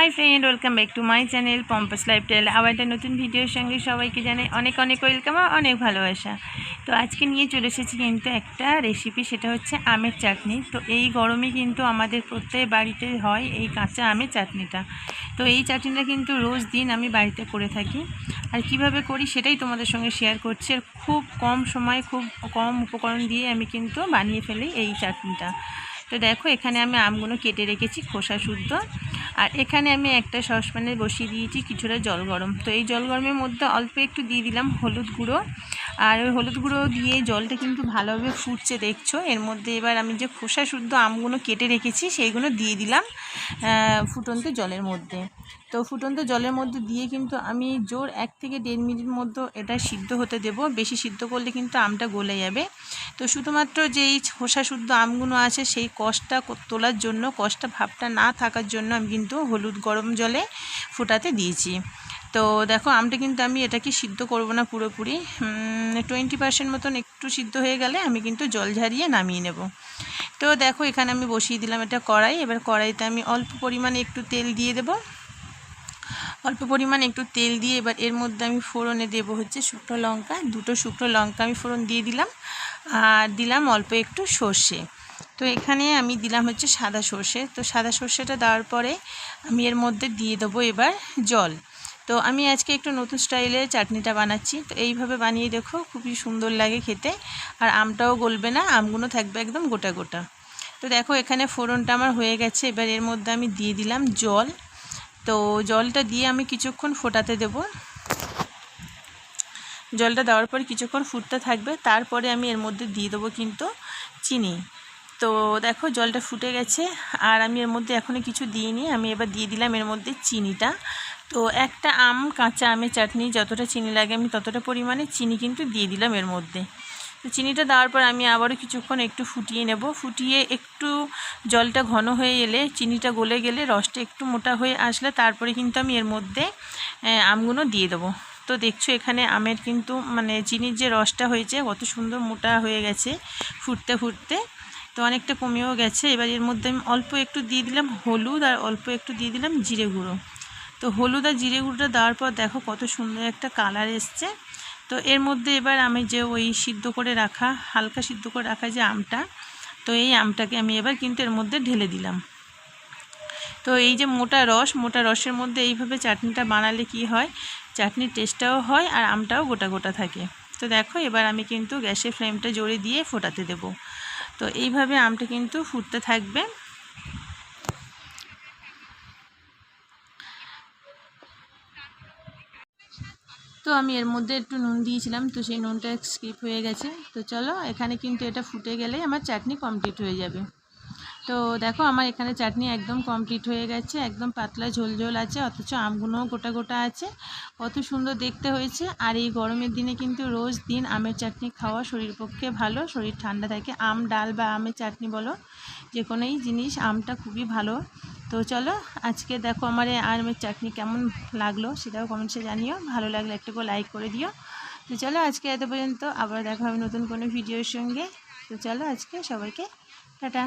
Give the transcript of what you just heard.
Hi friend welcome back to my channel পম্পাস lifestyle আবার একটা নতুন ভিডিওর সঙ্গে সবাইকে জানাই অনেক অনেক ওয়েলকাম আর অনেক ভালোবাসা। তো আজকে নিয়ে চলে এসেছি কিন্তু একটা রেসিপি সেটা হচ্ছে আমের চাটনি। তো এই গরমে কিন্তু আমাদের প্রত্যেক বাড়িতে হয় এই কাঁচা আমের চাটনিটা। তো এই চাটনিটা কিন্তু রোজ দিন আমি বাড়িতে করে থাকি। আর কীভাবে করি সেটাই তোমাদের সঙ্গে শেয়ার করছি। আর খুব কম সময়, খুব কম উপকরণ দিয়ে আমি কিন্তু বানিয়ে ফেলি এই চাটনিটা। তো দেখো, এখানে আমি আমগুলো কেটে রেখেছি খোসা শুদ্ধ। আর এখানে আমি একটা সসপ্যানে বসিয়ে দিয়েছি, কিছুটা জল গরম। তো এই জল গরমের মধ্যে অল্প একটু দিয়ে দিলাম হলুদ গুঁড়ো। আর ওই হলুদ গুঁড়ো দিয়ে জলটা কিন্তু ভালোভাবে ফুটছে, দেখছ? এর মধ্যে এবার আমি যে খোসা শুদ্ধ আমগুলো কেটে রেখেছি, সেইগুলো দিয়ে দিলাম ফুটন্ত জলের মধ্যে। তো ফুটন্ত জলের মধ্যে দিয়ে কিন্তু আমি জোর এক থেকে দেড় মিনিট মধ্যে এটা সিদ্ধ হতে দেব। বেশি সিদ্ধ করলে কিন্তু আমটা গলে যাবে। তো শুধুমাত্র যেই খোসা শুদ্ধ আমগুলো আছে, সেই কষটা তোলার জন্য কষটা ভাবটা না থাকার জন্য আমি কিন্তু হলুদ গরম জলে ফোটাতে দিয়েছি। তো দেখো, আমটা কিন্তু আমি এটাকে সিদ্ধ করব না পুরোপুরি। টোয়েন্টি পার্সেন্ট মতন একটু সিদ্ধ হয়ে গেলে আমি কিন্তু জল ঝারিয়ে নামিয়ে নেব। তো দেখো, এখানে আমি বসিয়ে দিলাম এটা কড়াই। এবার কড়াইতে আমি অল্প পরিমাণে একটু তেল দিয়ে দেবো। অল্প পরিমাণ একটু তেল দিয়ে এবার এর মধ্যে আমি ফোড়নে দেব হচ্ছে শুকনো লঙ্কা। দুটো শুকনো লঙ্কা আমি ফোড়ন দিয়ে দিলাম। আর দিলাম অল্প একটু সর্ষে। তো এখানে আমি দিলাম হচ্ছে সাদা সর্ষে। তো সাদা সর্ষেটা দেওয়ার পরে আমি এর মধ্যে দিয়ে দেবো এবার জল। তো আমি আজকে একটু নতুন স্টাইলে চাটনিটা বানাচ্ছি। তো এইভাবে বানিয়ে দেখো, খুবই সুন্দর লাগে খেতে। আর আমটাও গলবে না, আমগুলো থাকবে একদম গোটা গোটা। তো দেখো, এখানে ফোড়নটা আমার হয়ে গেছে। এবার এর মধ্যে আমি দিয়ে দিলাম জল। তো জলটা দিয়ে আমি কিছুক্ষণ ফোটাতে দেব। জলটা দেওয়ার পর কিছুক্ষণ ফুটতে থাকবে। তারপরে আমি এর মধ্যে দিয়ে দেবো কিন্তু চিনি। তো দেখো জলটা ফুটে গেছে, আর আমি এর মধ্যে এখনও কিছু দিইনি। আমি এবার দিয়ে দিলাম এর মধ্যে চিনিটা। তো একটা আম, কাঁচা আমের চাটনি, যতটা চিনি লাগে আমি ততটা পরিমাণে চিনি কিন্তু দিয়ে দিলাম এর মধ্যে। তো চিনিটা দেওয়ার পর আমি আবারও কিছুক্ষণ একটু ফুটিয়ে নেব। ফুটিয়ে একটু জলটা ঘন হয়ে এলে, চিনিটা গলে গেলে, রসটা একটু মোটা হয়ে আসলে তারপরে কিন্তু আমি এর মধ্যে আমগুলো দিয়ে দেবো। তো দেখছ এখানে আমের কিন্তু মানে চিনির যে রসটা হয়েছে, কত সুন্দর মোটা হয়ে গেছে, ফুটতে ফুটতে। তো অনেকটা কমেও গেছে। এবার এর মধ্যে আমি অল্প একটু দিয়ে দিলাম হলুদ আর অল্প একটু দিয়ে দিলাম জিরে গুঁড়ো। তো হলুদ আর জিরে গুঁড়োটা দেওয়ার পর দেখো কত সুন্দর একটা কালার এসছে। তো এর মধ্যে এবার আমি যে ওই সিদ্ধ করে রাখা, হালকা সিদ্ধ করে রাখা যে আমটা, তো এই আমটাকে আমি এবার কিন্তু এর মধ্যে ঢেলে দিলাম। তো এই যে মোটা রস, মোটা রসের মধ্যে এইভাবে চাটনিটা বানালে কি হয়? চাটনির টেস্টটাও হয় আর আমটাও গোটা গোটা থাকে। তো দেখো এবার আমি কিন্তু গ্যাসের ফ্লেমটা জোরে দিয়ে ফোটাতে দেব। তো এইভাবে আমটা কিন্তু ফুটতে থাকবে। তো আমি এর মধ্যে একটু নুন দিয়েছিলাম, তো সেই নুনটা স্কিপ হয়ে গেছে। তো চলো, এখানে কিন্তু এটা ফুটে গেলেই আমার চাটনি কমপ্লিট হয়ে যাবে। তো দেখো আমার এখানে চাটনি একদম কমপ্লিট হয়ে গেছে, একদম পাতলা ঝোল ঝোল আছে, অথচ আমগুলোও গোটা গোটা আছে। কত সুন্দর দেখতে হয়েছে। আর এই গরমের দিনে কিন্তু রোজ দিন আমের চাটনি খাওয়া শরীর পক্ষে ভালো, শরীর ঠান্ডা থাকে। আম, ডাল বা আমের চাটনি বলো, যে কোনোই জিনিস আমটা খুবই ভালো। তো চলো, আজকে দেখো আমার এই আমের চাটনি কেমন লাগল সেটাও কমেন্টসে জানিও। ভালো লাগলে একটু লাইক করে দিও। তো চলো, আজকে এত পর্যন্ত আবার দেখা হবে নতুন কোনো ভিডিওর সঙ্গে। তো চলো, আজকে সবাইকে টাটা।